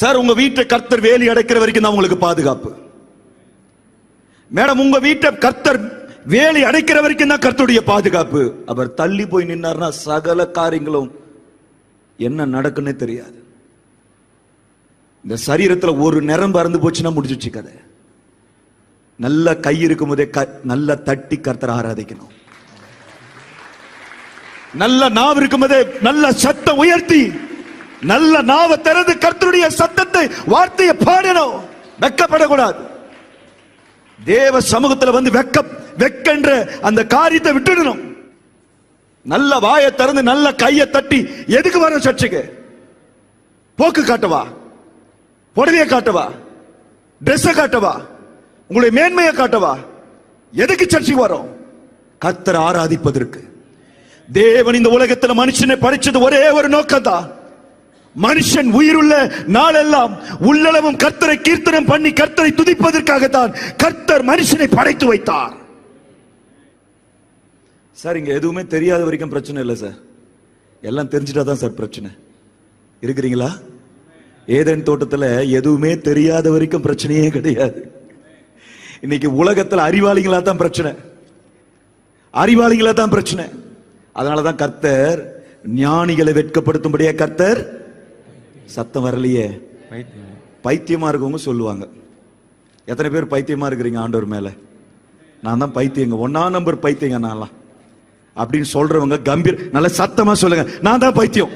Sir உங்க வீட்டை கர்த்தர் வேலி அடைக்கிற வரைக்கும் தான் உங்களுக்கு பாதுகாப்பு. மேடம் உங்க வீட்டை கர்த்தர் வேலி அடைக்கிற வரைக்கும் தான் கர்த்தருடைய பாதுகாப்பு. அவர் தள்ளி போய் நின்னார்னா சகல காரியங்களும் என்ன நடக்குன்னு தெரியாது. இந்த சரீரத்தில் ஒரு நிறம் பறந்து போச்சுன்னா முடிஞ்சிச்சு கதை. நல்ல கை இருக்கும் போதே நல்ல தட்டி கர்த்தர் ஆராதிக்கணும். நல்ல நாவு இருக்கும் போதே நல்ல சத்தம் உயர்த்தி நல்ல நாவை திறந்து கர்த்தருடைய சத்தத்தை வார்த்தையை பாடணும் வெக்கப்படக்கூடாது. தேவ சமூகத்தில் வந்து வெக்க வெக்கன்ற அந்த காரியத்தை விட்டுடணும். நல்ல வாயை திறந்து நல்ல கையை தட்டி எதுக்கு வரும் சர்ச்சுக்கு? போக்கு காட்டவா? புடவையை காட்டவா? ட்ரெஸ்ஸை காட்டவா? உங்களுடைய மேன்மையை காட்டவா? எதுக்கு சர்ச்சுக்கு வரும்? கர்த்தர் ஆராதிப்பதற்கு. தேவன் இந்த உலகத்தில் மனுஷனை படிச்சது ஒரே ஒரு நோக்கம்தான். மனுஷன் உயிருள்ள நாளெல்லாம் உள்ளளவும் கர்த்தரை கீர்த்தனம் பண்ணி கர்த்தரை துதிப்பதற்காகத்தான் கர்த்தர் மனுஷனை படைத்து வைத்தார். சார் இங்க எதுவுமே தெரியாத வரைக்கும் பிரச்சனை இல்லை சார். எல்லாம் தெரிஞ்சிட்டா தான் சார் பிரச்சனை. இருக்கிறீங்களா? ஏதேன் தோட்டத்தில் எதுவுமே தெரியாத வரைக்கும் பிரச்சனையே கிடையாது. இன்னைக்கு உலகத்தில் அறிவாளிகளா தான் பிரச்சனை. அறிவாளிகளா தான் பிரச்சனை. அதனாலதான் கர்த்தர் ஞானிகளை வெட்கப்படுத்தும்படியா கர்த்தர் சத்தம் வரலையே. பைத்தியமா? இருக்கவங்க சொல்லுவாங்க. எத்தனை பேர் பைத்தியமா இருக்கிறீங்க ஆண்டவர் மேல? நான் தான் பைத்தியங்க. ஒன்னா நம்பர் பைத்தியங்க நான்லாம். அப்படின்னு சொல்றவங்க கம்பீர் நல்ல சத்தமா சொல்லுங்க. நான் தான் பைத்தியம்.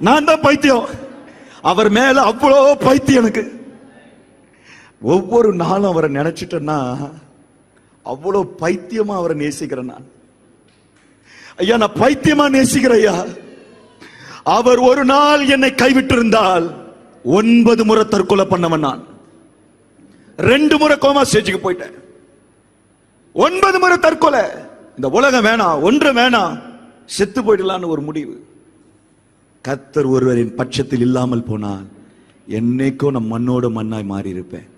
நான் தான் பைத்தியம். அவர் மேல அவ்வளோ பைத்தியம் எனக்கு. ஒவ்வொரு நாளும் அவரை நினைச்சிட்டேன்னா அவ்வளோ பைத்தியமா அவரை நேசிக்கிறேன் நான். ஐயா நான் பைத்தியமா நேசிக்கிறேன் ஐயா. அவர் ஒரு நாள் என்னை கைவிட்டிருந்தால் ஒன்பது முறை தற்கொலை பண்ணவன் நான். ரெண்டு முறை கோமா ஸ்டேஜுக்கு போயிட்டேன். ஒன்பது முறை தற்கொலை. இந்த உலகம் வேணாம் ஒன்று வேணாம் செத்து போயிடலான்னு ஒரு முடிவு. கத்தர் ஒருவரின் பட்சத்தில் இல்லாமல் போனால் என்னைக்கோ நான் மண்ணோட மண்ணாய் மாறி இருப்பேன்